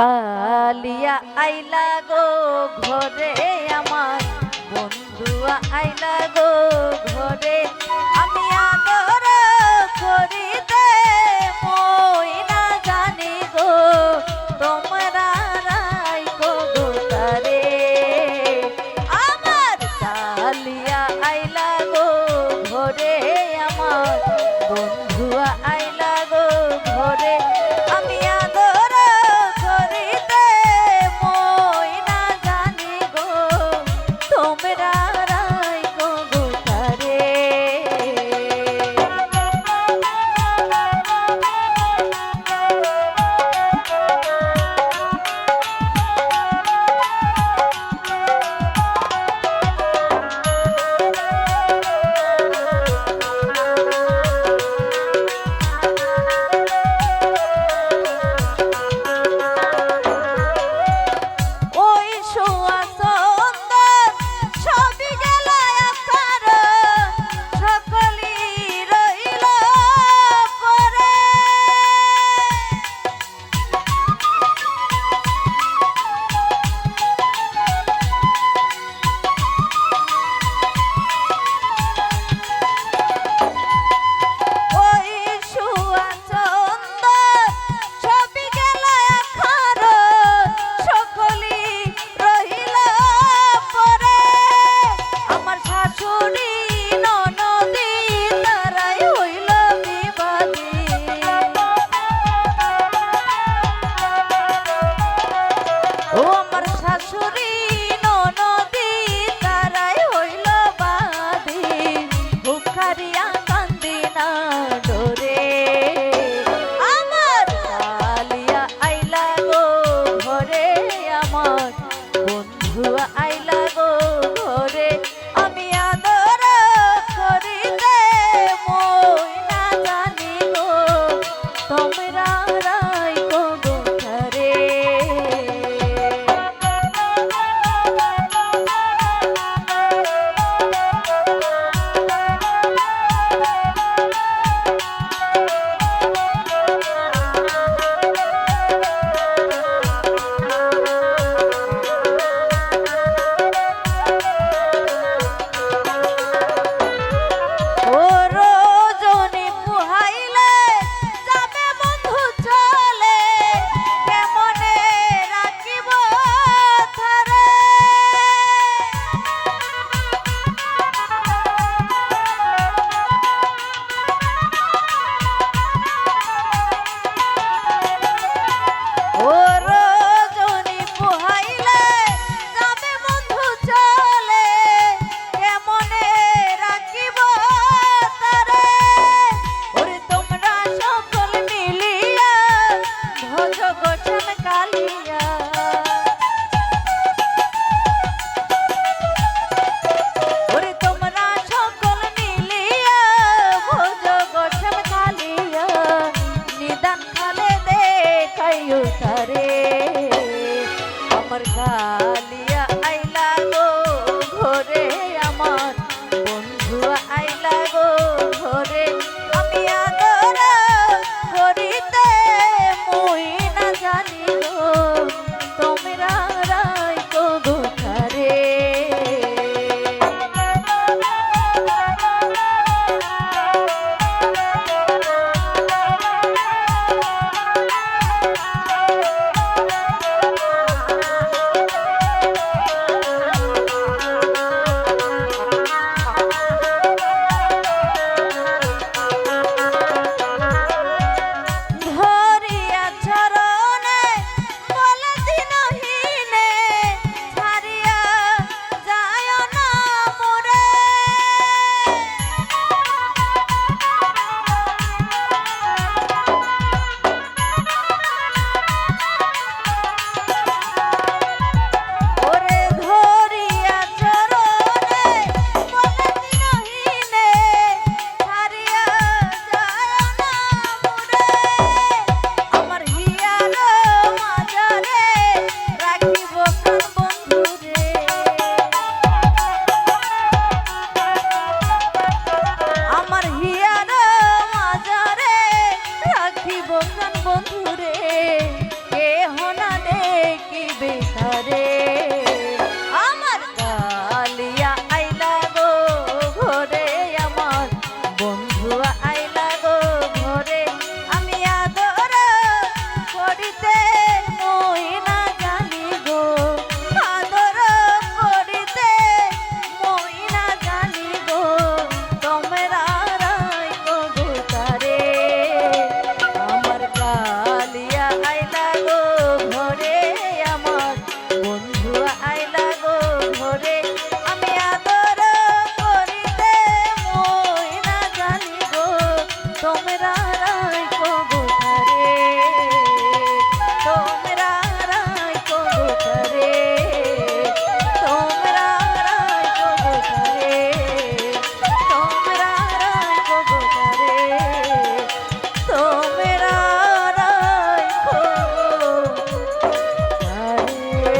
কালিয়া আইলা গো ঘরে আমার। বন্ধু আইলা গো ঘরে। আমি আদর করিতে মই না জানি গো। তোমরা রাই গো তারে। আমার কালিয়া আইলা গো ঘরে আমার বন্ধু Andromeda. Zacharia. তোমরা